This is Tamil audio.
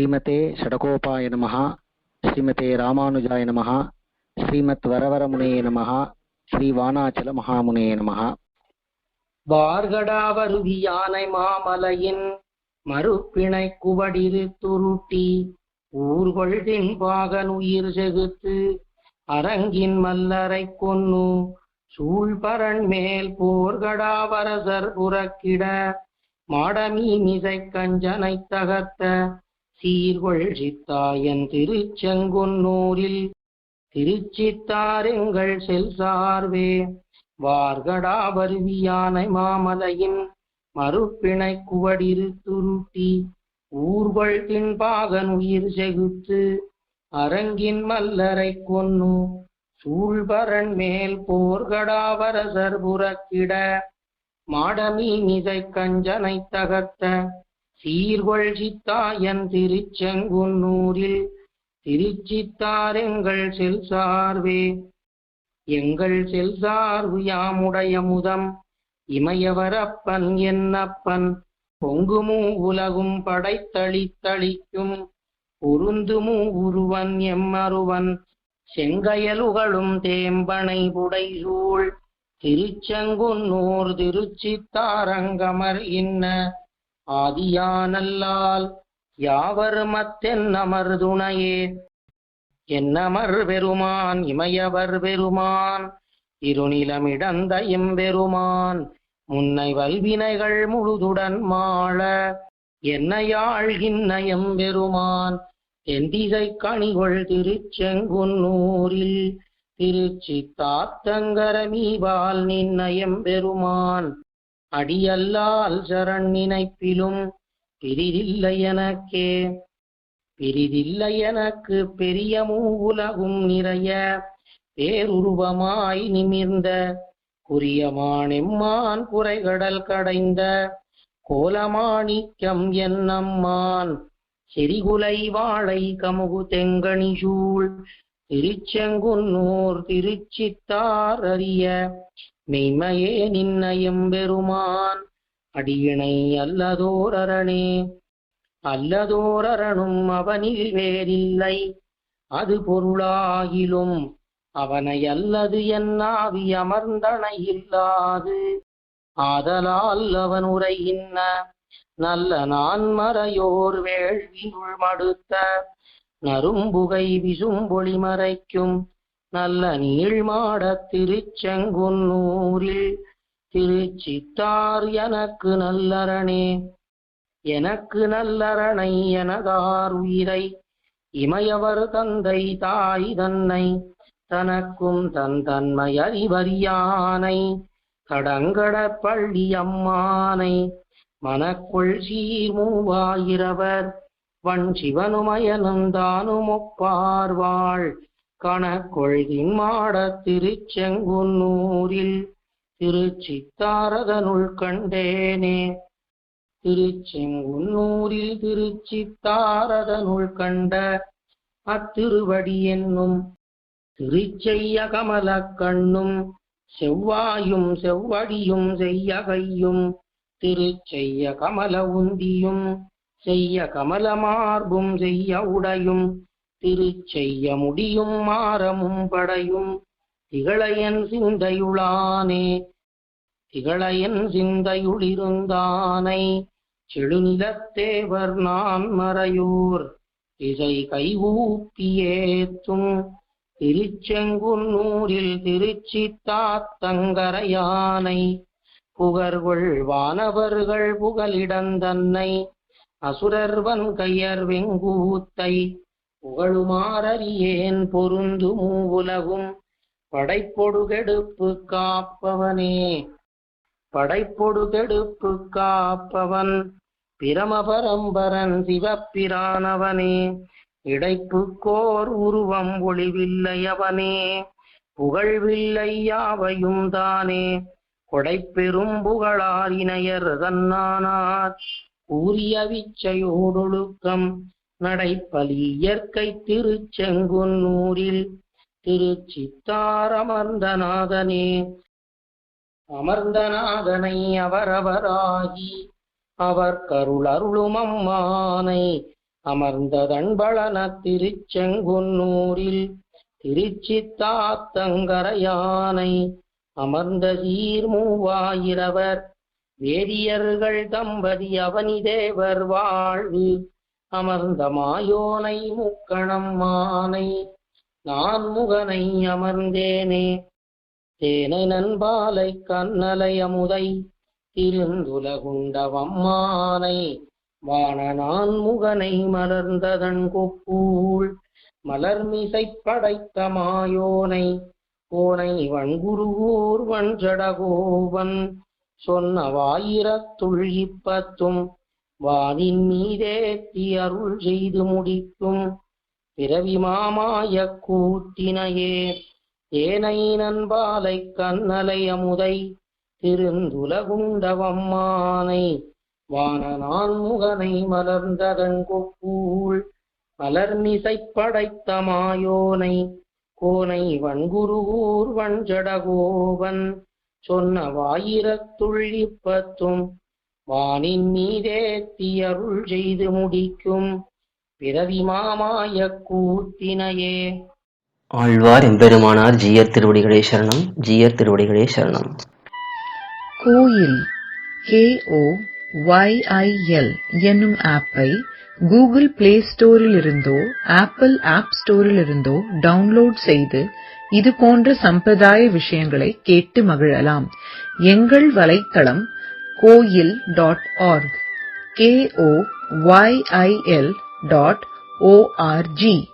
ஸ்ரீமதே ஷடகோபாய நமः ஸ்ரீமதே ராமானுஜாய நமः ஸ்ரீமத் வரவரமுனையே நமः ஸ்ரீ வானாச்சல மகாமுனையே நமः வார்கடாவருவி யானை மாமலையின் மறுப்பிணை குவடிரு துருட்டி ஊர்கொள்கின் பாகன் உயிர் செகுத்து அரங்கின் மல்லரை கொன்னு சூழ்பரன் மேல் போர்கடாவரசர் புறக்கிட மாடமீ மிசை கஞ்சனை தகர்த்த சீர்கொள் சித்தாயன் திருச்செங்குன்னூரில். திருச்சித்தாரெங்கள் செல் சார்வே வார்கடா வருவியானை மாமலையின் மறுப்பிணை குவடிரு துருட்டி. ஊர்வள் தின்பாகன் உயிர் செகுத்து அரங்கின் மல்லரை கொன்னு. சூழ்பரன் மேல் போர்கடாவரசர் புறக்கிட மாடமி மிதை கஞ்சனை தகர்த்த சீர்கொள் சித்தாயன் திருச்செங்குன்னூரில் திருச்சித்தாரெங்கள் செல் சார்வே. எங்கள் செல் சார்வு யாமுடைய முதம் இமயவரப்பன் என்னப்பன் பொங்குமூ உலகும் படைத்தளித்தளிக்கும் பொருந்துமூ உருவன் எம்மருவன் செங்கயலுகளும் தேம்பனை புடைசூழ். திருச்செங்குன்னூர் திருச்சித்தாரங்கமர் இன்ன ஆதியானல்லால் யாவர் மத்தென் அமர்துணையே? என்னமர் பெருமான் இமையவர் பெருமான் இருநிலமிடந்த எம்பெருமான் முன்னை வல்வினைகள் முழுதுடன் மாள என்னையாழ்கின்ன எம்பெருமான் தென்திசை கணிகொள் திருச்செங்குன்னூரில் திருச்சி தாத்தங்கரமீவால் நின்ன எம்பெருமான் அடியல்லால் சரண் நினைப்பிலும் பிரிதில்லை எனக்கே. பிரிதில்லை எனக்கு பெரிய மூவுலகும் நிறைய. பேருருவமாய் நிமிர்ந்த குறியமானெம்மான் குறைகடல் கடைந்த கோலமாணிக்கம் என்னம்மான். செரிகுலை வாழை கமுகு தெங்கணி சூழ். திருச்செங்குன்னூர் திருச்சித்தார் அறிய. மெய்மையே நின்னையும் பெருமான். அடியினை அல்லதோரரணே. அல்லதோரனும் அவனில் வேறில்லை. அது பொருளாகிலும் அவனை அல்லது என்னாவி அமர்ந்தனை இல்லாது. ஆதலால் அவன் உரையின்ன நல்ல நான்மறையோர் வேள்வி மடுத்த நரும்புகை விசும்பொழி மறைக்கும் நல்ல நீழ்மாட திருச்செங்குன்னூரில் திருச்சித்தார் எனக்கு நல்லரணே எனக்கு நல்லரணை எனதார் உயிரை. இமையவர் தந்தை தாய் தன்னை. தனக்கும் தன் தன்மை அறிவறியானை. கடங்கட பள்ளி அம்மானை. மனக்குள் சீர் வன் சிவனுமயனும் தானும் கணக்கொள்கின் மாட திருச்செங்குன்னூரில் திருச்சித்தாரதனுள் கண்டேனே. திருச்செங்குன்னூரில் திருச்சித்தாரதனுள் கண்ட அத்திருவடி என்னும் திருச்செய்ய கமல கண்ணும் செவ்வாயும் செவ்வடியும் செய்யகையும் திருச்செய்ய கமல உந்தியும் செய்ய கமல மார்பும் செய்ய உடையும் திருச்செய்ய முடியும் மாறமும் படையும். திகழையன் சிந்தையுளானே திகழையன் சிந்தையுளிருந்தானை. செழுநிலத்தேவர் நான் மறையூர் இசை கைவூப்பியேத்தும் திருச்செங்குன்னூரில் திருச்சி தாத்தங்கரையானை. புகர்கொள் வானவர்கள் புகலிடந்தன்னை. அசுரர்வன் கையர் வெங்கூத்தை புகழுமாறறியேன் பொருந்து மூவுலகும். படைப்பொடுகெடுப்பு காப்பவனே. படைப்பொடுகெடுப்பு காப்பவன் பிரமபரம்பரன் சிவப்பிரானவனே. இடைப்புக்கோர் உருவம் ஒளிவில்லையவனே. புகழ்வில்லை யாவையும் தானே. கொடைப்பெரும் புகழார் இணையர் தன்னானார். கூறிய விச்சையோடொழுக்கம் நடைப்பலி இயற்கை திருச்செங்குன்னூரில் திருச்சித்தாரமர்ந்தநாதனே. அமர்ந்தநாதனை அவரவராகி அவர் கருளருளும் அம்மானை அமர்ந்ததன்பளன திருச்செங்குன்னூரில் திருச்சித்தாத்தங்கரையானை அமர்ந்த சீர்மூவாயிரவர் வேதியர்கள் தம்பதி அவனிதேவர் வாழ்வு அமர்ந்த மாயோனை முக்கணம் மானை. நான் முகனை அமர்ந்தேனே. தேனை நண்பாலை கண்ணலை அமுதை. திருந்துலகுண்டவம்மானை வானநான் முகனை மலர்ந்ததன் கொப்பூள் மலர்மிசை படைத்த மாயோனை. கோனை வன்குருகூர் வஞ்சடகோவன் சொன்ன வாயிரத்துள் இப்பத்தும் வானின் மீதேத்தி அருள் செய்து முடிக்கும். பிறவி மாமாய கூத்தினையே ஏனை நண்பாலை கண்ணலை அமுதை திருந்துலகுண்டவம்மானை வானனான் முகனை மலர்ந்ததங்கொப்பூள் மலர்மிசை படைத்த மாயோனை கோனை வன்குருகூர் வஞ்சடகோவன் சொன்ன வாயிரத்துள்ளிப்பத்தும் வானின் மீதேத்தி அருள் செய்து முடிக்கும் பிறவி மாமாய கூத்தினையே ஆழ்வார் எம்பெருமானார் ஜீயர் திருவடிகளே சரணம் ஜீயர் திருவடிகளே சரணம். கோயில் கேஓ ஒய்ஐஎல் என்னும் ஆப்பை கூகுள் பிளே ஸ்டோரில் இருந்தோ ஆப்பிள் ஆப் ஸ்டோரில் இருந்தோ டவுன்லோட் செய்து இது போன்ற சம்பிரதாய விஷயங்களை கேட்டு மகிழலாம். எங்கள் வலைத்தளம் coil.org, K-O-Y-I-L dot O-R-G.